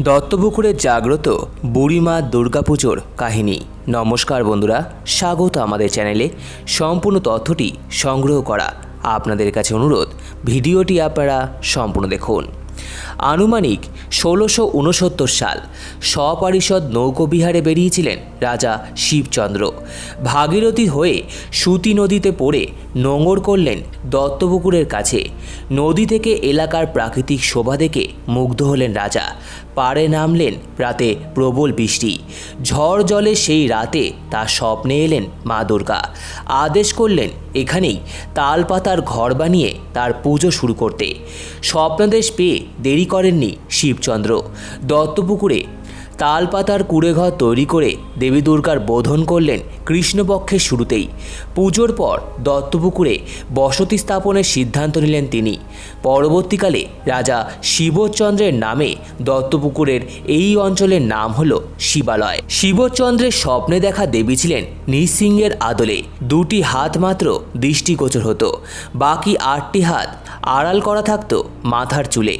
দত্তপুকুরে জাগ্রত বুড়িমা দুর্গাপুজোর কাহিনী। নমস্কার বন্ধুরা, স্বাগত আমাদের চ্যানেলে। সম্পূর্ণ তথ্যটি সংগ্রহ করা আপনাদের কাছে অনুরোধ, ভিডিওটি আপনারা সম্পূর্ণ দেখুন। আনুমানিক ষোলোশো উনসত্তর সাল সপরিষদ নৌকবিহারে বেরিয়েছিলেন রাজা শিবচন্দ্র। ভাগীরথী হয়ে সুতি নদীতে পড়ে নোঙর করলেন দত্তপুকুরের কাছে। নদী থেকে এলাকার প্রাকৃতিক শোভা দেখে মুগ্ধ হলেন রাজা। পাড়ে নামলেন রাতে প্রবল বৃষ্টি। ঝড় জলে সেই রাতে তার স্বপ্নে এলেন মা দুর্গা। আদেশ করলেন এখানেই তালপাতার ঘর বানিয়ে তার পুজো শুরু করতে। স্বপ্নাদেশ পেয়ে দেরি করেননি শিবচন্দ্র। দত্তপুকুরে তালপাতার কুড়েঘর তৈরি করে দেবী দুর্গার বোধন করলেন কৃষ্ণপক্ষের শুরুতেই। পুজোর পর দত্তপুকুরে বসতি স্থাপনের সিদ্ধান্ত নিলেন তিনি। পরবর্তীকালে রাজা শিবচন্দ্রের নামে দত্তপুকুরের এই অঞ্চলের নাম হল শিবালয়। শিবচন্দ্রের স্বপ্নে দেখা দেবী ছিলেন নৃসিংহের আদলে। দুটি হাত মাত্র দৃষ্টিগোচর হতো, বাকি আটটি হাত আড়াল করা থাকতো মাথার চুলে।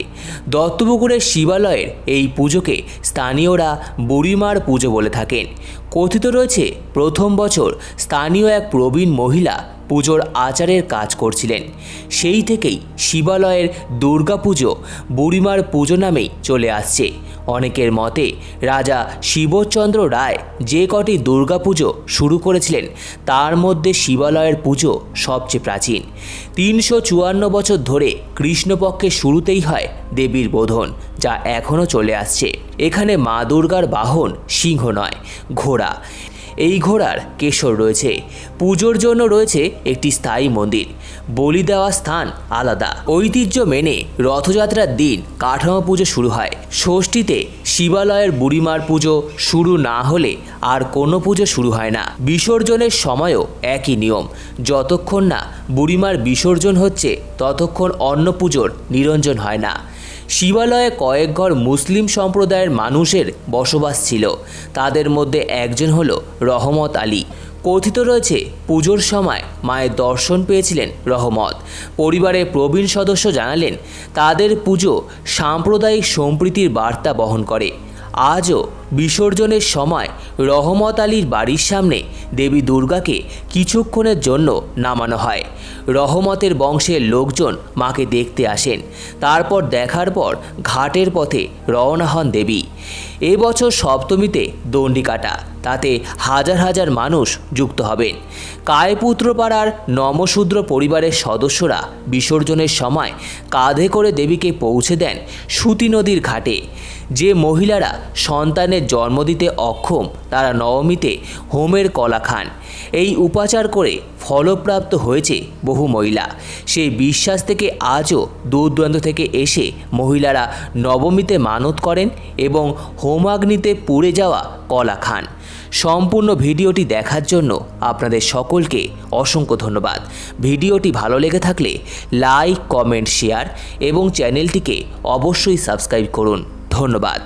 দত্তপুকুরের শিবালয়ের এই পুজোকে স্থানীয়রা বুড়িমার পুজো বলে থাকেন। কথিত রয়েছে প্রথম বছর স্থানীয় এক প্রবীণ মহিলা পুজোর আচারের কাজ করছিলেন। সেই থেকেই শিবালয়ের দুর্গাপুজো বুড়িমার পুজো নামেই চলে আসছে। অনেকের মতে রাজা শিবচন্দ্র রায় যে কটি দুর্গাপুজো শুরু করেছিলেন, তার মধ্যে শিবালয়ের পুজো সবচেয়ে প্রাচীন। তিনশো চুয়ান্ন বছর ধরে কৃষ্ণপক্ষের শুরুতেই হয় দেবীর বোধন, যা এখনও চলে আসছে। এখানে মা দুর্গার বাহন সিংহ নয়, ঘোড়া। এই ঘোড়ার কেশর রয়েছে। পুজোর জন্য রয়েছে একটি স্থায়ী মন্দির। বলি দেওয়া স্থান আলাদা। ঐতিহ্য মেনে রথযাত্রার দিন কাঠামো পুজো শুরু হয়। ষষ্ঠীতে শিবালয়ের বুড়িমার পুজো শুরু না হলে আর কোনো পুজো শুরু হয় না। বিসর্জনের সময়ও একই নিয়ম। যতক্ষণ না বুড়িমার বিসর্জন হচ্ছে, ততক্ষণ অন্য পুজোর নিরঞ্জন হয় না। শিবালয়ে কয়েক ঘর মুসলিম সম্প্রদায়ের মানুষের বসবাস ছিল। তাদের মধ্যে একজন হল রহমত আলী। কথিত রয়েছে, পুজোর সময় মায়ের দর্শন পেয়েছিলেন রহমত। পরিবারের প্রবীণ সদস্য জানালেন, তাদের পুজো সাম্প্রদায়িক সম্প্রীতির বার্তা বহন করে। আজও বিসর্জনের সময় রহমত আলীর বাড়ির সামনে দেবী দুর্গাকে কিছুক্ষণের জন্য নামানো হয়। রহমতের বংশের লোকজন মাকে দেখতে আসেন। তারপর দেখার পর ঘাটের পথে রওনা হন দেবী। এবছর সপ্তমীতে দণ্ডি কাটা। তাতে হাজার হাজার মানুষ যুক্ত হবেন। কায়পুত্রপাড়ার নমশূদ্র পরিবারের সদস্যরা বিসর্জনের সময় কাঁধে করে দেবীকে পৌঁছে দেন সুতি নদীর ঘাটে। যে মহিলারা সন্তানের জন্ম দিতে অক্ষম, তারা নবমীতে হোমের কলা খান। এই উপাচার করে ফলপ্রাপ্ত হয়েছে বহু মহিলা। সেই বিশ্বাস থেকে আজও দূর দূরান্ত থেকে এসে মহিলারা নবমীতে মানত করেন এবং হোমাগ্নিতে পুড়ে যাওয়া কলা খান। সম্পূর্ণ ভিডিওটি দেখার জন্য আপনাদের সকলকে অসংখ্য ধন্যবাদ। ভিডিওটি ভালো লেগে থাকলে লাইক, কমেন্ট, শেয়ার এবং চ্যানেলটিকে অবশ্যই সাবস্ক্রাইব করুন। ধন্যবাদ।